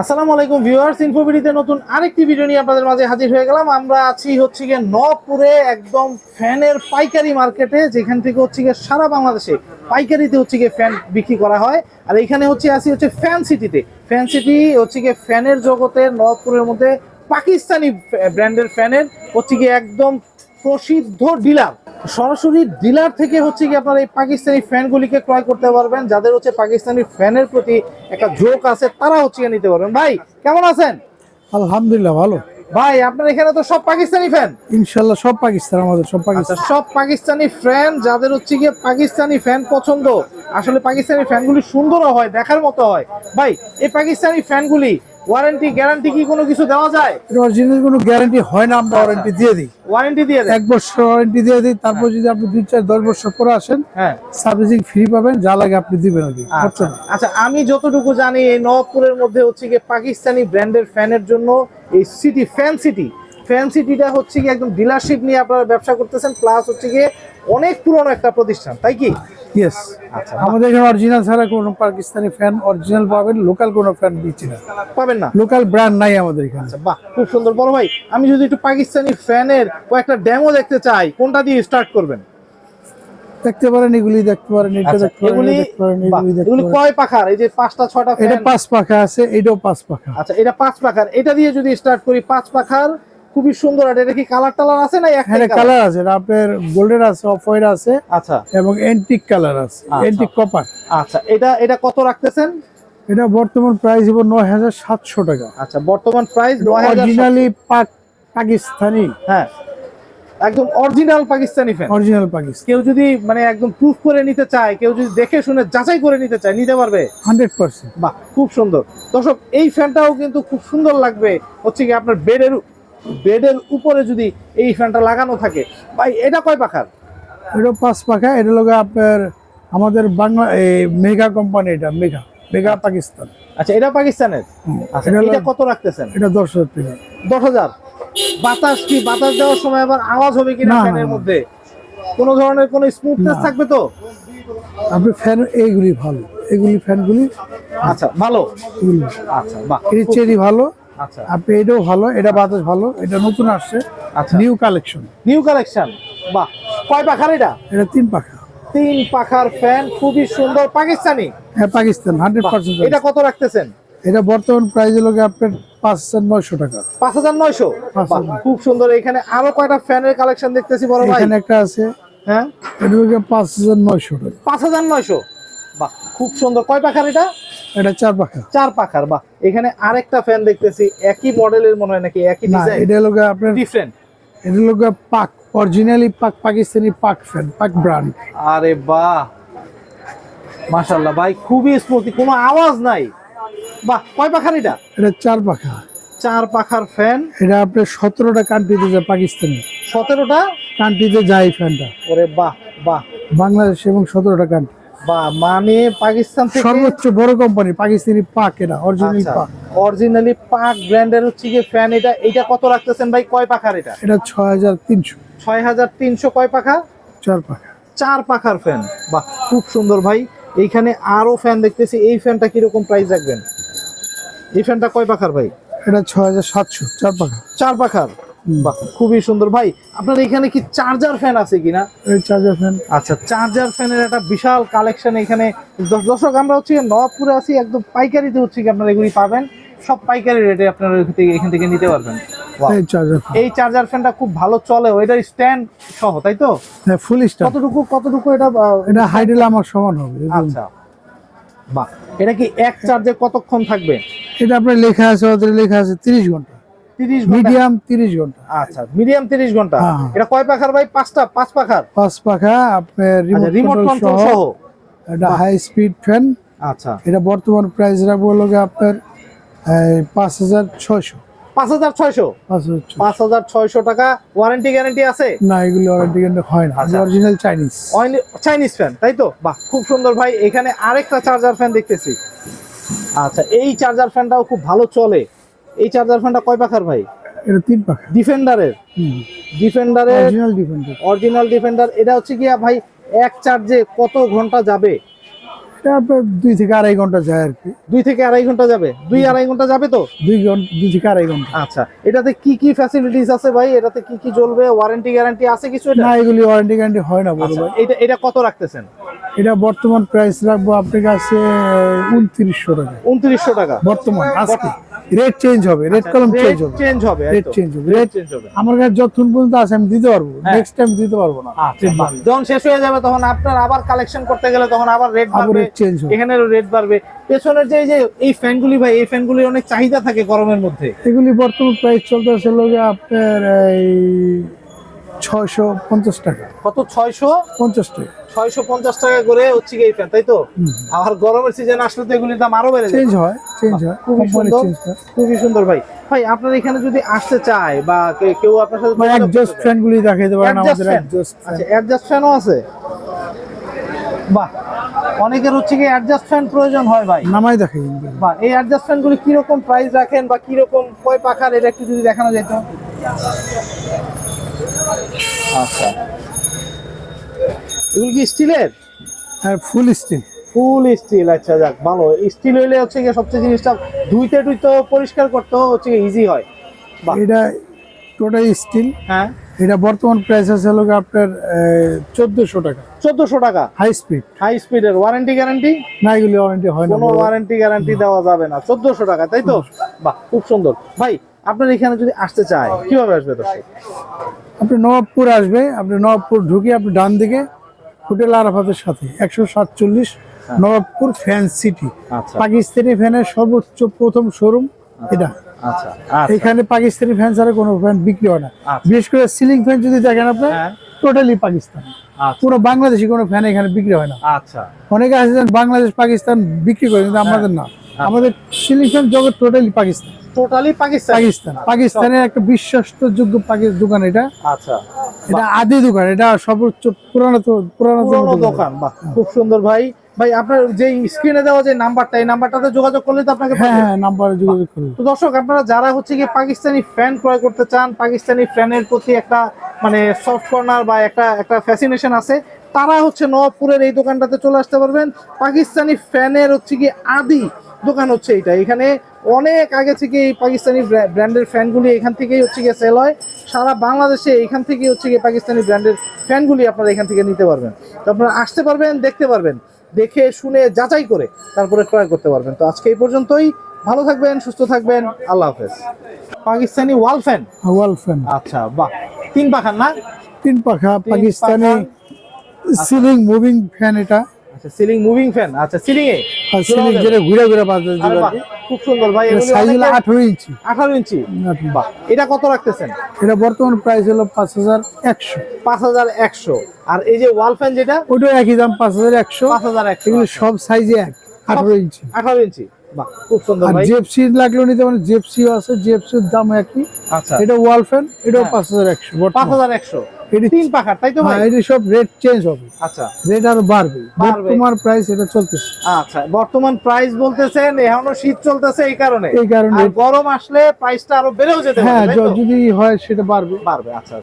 আসসালামু আলাইকুম ভিউয়ার্স ইনফোবিডিতে নতুন আরেকটি ভিডিও নিয়ে আপনাদের মাঝে হাজির হয়ে গেলাম। আমরা আছি হচ্ছে গিয়ে নপুরে একদম ফ্যানের পাইকারি মার্কেটে, যেখান থেকে হচ্ছে গিয়ে সারা বাংলাদেশে পাইকারিতে হচ্ছে গিয়ে ফ্যান বিক্রি করা হয়। আর এখানে হচ্ছে আসি হচ্ছে ফ্যান সিটিতে। ফ্যান সিটি হচ্ছে গিয়ে ফ্যানের জগতের নপুরের মধ্যে পাকিস্তানি ব্র্যান্ডের ফ্যানের হচ্ছে গিয়ে একদম প্রসিদ্ধ ডিলার। সরাসরি ডিলার থেকে হচ্ছে কি আপনারা এই পাকিস্তানি ফ্যানগুলিকে ক্রয় করতে পারবেন। যাদের হচ্ছে পাকিস্তানি ফ্যানের প্রতি একটা ঝোঁক আছে তারা হচ্ছে নিতে পারবেন। ভাই কেমন আছেন? আলহামদুলিল্লাহ ভালো। ভাই আপনার এখানে তো সব পাকিস্তানি ফ্যান ইনশাল্লাহ সব পাকিস্তান আমাদের সব আচ্ছা পাকিস্তান। সব পাকিস্তানি ফ্যান যাদের হচ্ছে গিয়ে পাকিস্তানি ফ্যান পছন্দ। আসলে পাকিস্তানি ফ্যানগুলি সুন্দরও হয় দেখার মতো হয়। ভাই এই পাকিস্তানি ফ্যানগুলি ওয়ারেন্টি গ্যারান্টি কি কোনো কিছু দেওয়া যায়? অরিজিনাল কোনো গ্যারান্টি হয় না আমরা ওয়ারেন্টি দিয়ে দিই। ওয়ারেন্টি দিয়ে দেয় এক বছর ওয়ারেন্টি দিয়ে দিই তারপর যদি আপনি দুই চার দশ বছর পরে আসেন হ্যাঁ। সার্ভিসিং ফ্রি পাবেন যা লাগে আপনি দিবেন আচ্ছা। আচ্ছা আমি যতটুকু জানি এই নবাবপুরের মধ্যে হচ্ছে গিয়ে পাকিস্তানি ব্র্যান্ডের ফ্যানের জন্য এই সিটি ফ্যান সিটি ফ্যান সিটিটা হচ্ছে কি একদম ডিলারশিপ নিয়ে আপনারা ব্যবসা করতেছেন প্লাস হচ্ছে গিয়ে অনেক পুরনো একটা প্রতিষ্ঠান তাই কি? ইয়েস আচ্ছা আমাদের এখানে অরিজিনাল ছাড়া কোনো পাকিস্তানি ফ্যান অরিজিনাল পাবেন লোকাল কোনো ফ্যান দিচ্ছি না। পাবেন না? লোকাল ব্র্যান্ড নাই আমাদের এখানে। আচ্ছা বাহ খুব সুন্দর। বড় ভাই আমি যদি একটু পাকিস্তানি ফ্যানের কয়েকটা ডেমো দেখতে চাই কোনটা দিয়ে স্টার্ট করবেন? দেখতে পারেন এগুলি দেখতে পারেন এটা আচ্ছা, দেখতে পারেন দেখতে পারেন এগুলি দেখতে পারেন। কয় পাখার? এই যে পাঁচটা ছটা এটা পাঁচ পাখা আছে এটাও পাঁচ পাখা। আচ্ছা এটা পাঁচ পাখার। এটা দিয়ে যদি স্টার্ট করি পাঁচ পাখার খুবই সুন্দর। আর এটা কি কালার টালার আছে না হ্যাঁ কালার কালার আছে। আপনার গোল্ডেন আছে অফ হোয়াইট আছে আচ্ছা। এবং এন্টিক কালার আছে। আচ্ছা। এন্টিক কপার আচ্ছা এটা এটা কত রাখতেছেন? এটা বর্তমান প্রাইস হব নয় হাজার সাতশো টাকা। আচ্ছা বর্তমান প্রাইস নয় হাজার অরিজিনালি পাকিস্তানি। হ্যাঁ একদম original Pakistani fan original Pakistan. কেউ যদি মানে একদম প্রুফ করে নিতে চায় কেউ যদি দেখে শুনে যাচাই করে নিতে চায় নিতে পারবে? Hundred percent. বাহ খুব সুন্দর। দর্শক এই ফ্যানটাও কিন্তু খুব সুন্দর লাগবে। হচ্ছে কি আপনার বেডের বেডের উপরে যদি এই ফ্যানটা লাগানো থাকে ভাই এটা কয় পাখার? এটা পাঁচ পাখা এটা লোক আপনার আমাদের বাংলা এই মেগা কোম্পানি এটা মেঘা মেগা পাকিস্তান। আচ্ছা এটা পাকিস্তানের? আচ্ছা এটা কত রাখতেছেন? এটা দশ হাজার টাকা। দশ হাজার? বাতাস কি বাতাস দেওয়ার সময় আবার আওয়াজ হবে কিনা ফ্যানের মধ্যে? কোনো ধরনের কোনো স্মুথনেস থাকবে তো? আপনি ফ্যান এইগুলি ভালো এগুলি ফ্যানগুলি আচ্ছা ভালো। আচ্ছা বাহ। এই চেরি ভালো আচ্ছা। আপনি এটাও ভালো এটা বাতাস ভালো এটা নতুন আসছে। আচ্ছা। নিউ কালেকশন নিউ কালেকশন বাহ কয় পাখার এটা? এটা তিন পাখা। তিন পাখার ফ্যান খুবই সুন্দর। পাকিস্তানি? হ্যাঁ পাকিস্তান হান্ড্রেড পার্সেন্ট এটা কত রাখতেছেন? এটা বর্তমান প্রাইস হলো আপনার পাঁচ হাজার নয়শো টাকা। পাঁচ হাজার নয়শো। খুব সুন্দর। এখানে আরও কয়টা ফ্যানের কালেকশন দেখতেছি বড় ভাই? এখানে একটা আছে। হ্যাঁ? এটা পাঁচ হাজার নয়শো টাকা। পাঁচ হাজার নয়শো? বাহ খুব সুন্দর। কয় পাখার এটা? এটা চার পাখা। চার পাখার বাহ। এখানে আরেকটা ফ্যান দেখতেছি একই মডেলের মনে হয় নাকি একই ডিজাইন এটা হলো আপনার ডিফারেন্ট এটা হলো পাক অরিজিনালি পাক পাকিস্তানি পাক ফ্যান পাক ব্র্যান্ড আরে বাহ! মাশাল্লাহ ভাই খুবই স্মুথি কোনো আওয়াজ নাই। বাহ কয় পাখার এটা? এটা চার পাখা। চার পাখার ফ্যান এটা আপনার সতেরোটা কান্ট্রিতে যায় পাকিস্তানি। সতেরোটা? কান্ট্রিতে যায় ফ্যানটা ওরে বাহ বাহ। বাংলাদেশ এবং সতেরোটা কান্ট্রি বাহ মানে পাকিস্তান থেকে সর্বোচ্চ বড় কোম্পানি পাকিস্তানি পাক এটা অরিজিনালি আচ্ছা, পাক। অরিজিনালি পাক ব্র্যান্ডের হচ্ছে গিয়ে ফ্যান এটা এটা কত রাখতেছেন ভাই? কয় পাখার এটা? এটা ছয় হাজার তিনশো। ছয় হাজার তিনশো কয় পাখা? চার পাখা। চার পাখার ফ্যান বাহ খুব সুন্দর ভাই। এইখানে আরও ফ্যান দেখতেছি। এই ফ্যানটা কীরকম প্রাইস রাখবেন? এই ফ্যানটা কয় পাখার ভাই? এটা ছয় হাজার সাতশো চার পাখা। চার পাখার। বাহ খুবই সুন্দর। ভাই আপনার এখানে কি চার্জার ফ্যান আছে কিনা? এই চার্জার ফ্যান আচ্ছা চার্জার ফ্যানের একটা বিশাল কালেকশন এখানে। দর্শক আমরা হচ্ছে নবাবপুরে আছি একদম পাইকারিতে হচ্ছে কি আপনারা এগুলি পাবেন। সব পাইকারি রেটে আপনারা এখান থেকে এখান থেকে নিতে পারবেন। এই চার্জার এই চার্জার ফ্যানটা খুব ভালো চলে এটার স্ট্যান্ড সহ তাই তো? হ্যাঁ ফুল স্টার কতটুকু কতটুকু এটা এটা হাইডেল আমার সমান হবে। আচ্ছা। বাহ এটা কি এক চার্জে কতক্ষণ থাকবে? এটা আপনার লেখা আছে ওদের লেখা আছে তিরিশ ঘণ্টা। তিরিশ ঘণ্টা? মিডিয়াম তিরিশ ঘণ্টা। আচ্ছা মিডিয়াম তিরিশ ঘণ্টা। হ্যাঁ। এটা কয় পাখার ভাই? পাঁচটা পাঁচ পাখার? পাঁচ পাখা আপনার আচ্ছা রিমোট কন্ট্রোল কন্ট্রোল সহ এটা হাই স্পিড ফ্যান আচ্ছা। এটা বর্তমান প্রাইস রাখব হলো গিয়ে আপনার এই, পাঁচ হাজার ছয়শো। পাঁচ হাজার ছয়শো? পাঁচ হাজার ছয়শো। পাঁচ হাজার ছয়শো টাকা ওয়ারেন্টি গ্যারান্টি আছে? না এগুলো ওয়ারেন্টি কিন্তু হয় না। আচ্ছা। অরিজিনাল চাইনিজ চাইনিজ ফ্যান তাই তো? বাহ খুব সুন্দর ভাই। এখানে আরেকটা চার্জার ফ্যান দেখতেছি। আচ্ছা এই চার্জার ফ্যানটাও খুব ভালো চলে। এই চার্জার ফ্যানটা কয় পাখার ভাই? এটা তিন পাখা। ডিফেন্ডারের ডিফেন্ডারের অরিজিনাল ডিফেন্ডার অরিজিনাল ডিফেন্ডার এটা হচ্ছে গিয়া ভাই এক চার্জে কত ঘণ্টা যাবে? দুই থেকে আড়াই ঘণ্টা যায় আর কি। দুই থেকে আড়াই ঘণ্টা যাবে? দুই আড়াই ঘণ্টা যাবে তো? দুই ঘণ্টা দুই থেকে আড়াই ঘণ্টা। আচ্ছা এটাতে কি কি ফ্যাসিলিটিস আছে ভাই? এটাতে কি কি জ্বলবে? ওয়ারেন্টি গ্যারান্টি আছে কিছু না এগুলি ওয়ারেন্টি গ্যারান্টি হয় না বড় আচ্ছা, ভাই। এটা এটা কত রাখতেছেন? এটা বর্তমান প্রাইস রাখব আপনার কাছে উনত্রিশশো টাকা। উনত্রিশশো টাকা। বর্তমান আজকে। রেট চেঞ্জ হবে রেট কলম চেঞ্জ হবে চেঞ্জ হবে রেট চেঞ্জ হবে রেট চেঞ্জ হবে। আমার কাছে যতক্ষণ পর্যন্ত আছে আমি দিতে পারব হ্যাঁ। নেক্সট টাইম দিতে পারব না। আচ্ছা, যখন শেষ হয়ে যাবে তখন আপনার আবার কালেকশন করতে গেলে তখন আবার রেট বাড়বে রেট চেঞ্জ হবে। এখানে রেট বাড়বে। পেছনের যে এই যে এই ফ্যানগুলি ভাই এই ফ্যানগুলির অনেক চাহিদা থাকে গরমের মধ্যে। এগুলি বর্তমান প্রাইস চলতেছে যে আপনার এই ছয়শো পঞ্চাশ টাকা। কত? ছয়শো? পঞ্চাশ টাকা। ছয়শো পঞ্চাশ টাকা করে হচ্ছে কি এই ফ্যান তাই তো? আর গরমের সিজন আসলে তো এগুলির দাম আরও বেড়ে চেঞ্জ হয় চেঞ্জ হয়। খুবই সুন্দর খুবই সুন্দর ভাই। ভাই আপনার এখানে যদি আসতে চায় বা কে- কেউ আপনার সাথে অ্যাডজাস্ট করতে গুলি দেখাইতে পারেন আমাদের অ্যাডজাস্ট আচ্ছা অ্যাডজাস্ট ফ্যানও আছে? বাহ অনেকের হচ্ছে কি অ্যাডজাস্ট ফ্যান প্রয়োজন হয় ভাই। নামাই দেখাই কিন্তু। বা এই অ্যাডজাস্ট ফ্যানগুলি কীরকম প্রাইস রাখেন বা কীরকম কয় পাখার এটা একটু যদি দেখানো যেত। আচ্ছা। এগুলো কি স্টিলের? আর ফুল স্টিল। ফুল স্টিল আচ্ছা যাক ভালো। স্টিল হইলে হচ্ছে গিয়ে সবচেয়ে জিনিসটা ধুইতে টুইতে পরিষ্কার করতেও হচ্ছে ইজি হয়। এটা টোটাল স্টিল হ্যাঁ। এটা বর্তমান প্রাইস আছে হলো আপনার চোদ্দশো টাকা। চোদ্দশো টাকা? হাই স্পিড হাই স্পিডের ওয়ারেন্টি গ্যারান্টি না এগুলি ওয়ারেন্টি হয় না। কোনো ওয়ারেন্টি গ্যারান্টি দেওয়া যাবে না। চোদ্দশো টাকা তাই তো? বাহ খুব সুন্দর। ভাই আপনার এখানে যদি আসতে চায় কীভাবে আসবে দর্শক? আপনি নবাবপুর আসবে আপনি নবাবপুর ঢুকে আপনি ডান দিকে হোটেল আরাফাতের সাথে একশো সাতচল্লিশ নবাবপুর ফ্যান সিটি। আচ্ছা। পাকিস্তানি ফ্যানের সর্বোচ্চ প্রথম শোরুম এটা। আচ্ছা আচ্ছা। এখানে পাকিস্তানি ফ্যান ছাড়া কোনো ফ্যান বিক্রি হয় না। আচ্ছা। বিশেষ করে সিলিং ফ্যান যদি দেখেন আপনি হ্যাঁ। টোটালি পাকিস্তান। আচ্ছা। পুরো বাংলাদেশি কোনো ফ্যান এখানে বিক্রি হয় না। আচ্ছা। অনেকে যে বাংলাদেশ পাকিস্তান বিক্রি করে কিন্তু আমাদের না। আমাদের সিলিং ফ্যান জগৎ টোটালি পাকিস্তান। টোটালি পাকিস্তান পাকিস্তান পাকিস্তানের একটা বিশ্বস্তযোগ্য পাকি- দোকান এটা। আচ্ছা। এটা আদি দোকান। এটা সর্বোচ্চ পুরানো পুরানো দোকান। খুব সুন্দর ভাই। ভাই আপনার যে স্ক্রিনে দেওয়া যে নাম্বারটা এই নাম্বারটাতে যোগাযোগ করলে তো আপনাকে হ্যাঁ হ্যাঁ নাম্বারে যোগাযোগ করুন। তো দর্শক আপনারা যারা হচ্ছে কি পাকিস্তানি ফ্যান ক্রয় করতে চান পাকিস্তানি ফ্যানের প্রতি একটা মানে সফট কর্নার বা একটা একটা ফ্যাসিনেশন আছে তারা হচ্ছে নবাবপুরের এই দোকানটাতে চলে আসতে পারবেন। পাকিস্তানি ফ্যানের হচ্ছে কি আদি দোকান হচ্ছে এটা এখানে অনেক আগে থেকে এই পাকিস্তানি ব্র্যা- ব্র্যান্ডের ফ্যানগুলি এখান থেকেই হচ্ছে গিয়ে সেল হয়। সারা বাংলাদেশে এখান থেকে হচ্ছে গিয়ে পাকিস্তানি ব্র্যান্ডের ফ্যানগুলি আপনারা এখান থেকে নিতে পারবেন। তো আপনারা আসতে পারবেন দেখতে পারবেন দেখে শুনে যাচাই করে তারপরে ক্রয় করতে পারবেন। তো আজকে এই পর্যন্তই। ভালো থাকবেন সুস্থ থাকবেন। আল্লাহ হাফেজ। Pakistani wall fan? Wall fan. আচ্ছা বাহ। তিন পাখার না? তিন পাখা পাকিস্তানি সিলিং মুভিং ফ্যান এটা। আচ্ছা সিলিং মুভিং ফ্যান আচ্ছা সিলিং এ সিলিং যেটা ঘুরে ঘুরে বাজে খুব সুন্দর ভাই সাইজ হলো 18 ইঞ্চি। 18 ইঞ্চি? বাহ। এটা কত রাখতেছেন? এটা বর্তমান প্রাইস হলো 5100 5100 আর এই যে ওয়াল ফ্যান যেটা? ওইটাও একই দাম 5100 5100 এগুলো আচ্ছা। সব সাইজে এক 18 ইঞ্চি। 18 ইঞ্চি। বাহ খুব সুন্দর ভাই। জেপসি লাগল নিতে মানে জেপসিও আছে জেপসির দাম একই। আচ্ছা। এটা ওয়াল ফ্যান এটাও হ্যাঁ। 5100 5100 এটি তিন পাখার তাই তো ভাই? হ্যাঁ, এটি সব রেট চেঞ্জ হবে। আচ্ছা। রেট আরও বাড়বে। বর্তমান প্রাইস এটা চলতেছে। আচ্ছা বর্তমান প্রাইস বলতেছেন এখনও শীত চলতেছে এই কারণে। এই কারণে। গরম আসলে প্রাইসটা আরও বেড়েও যেতে হ্যাঁ যদি হয় সেটা বাড়বে। বাড়বে আচ্ছা।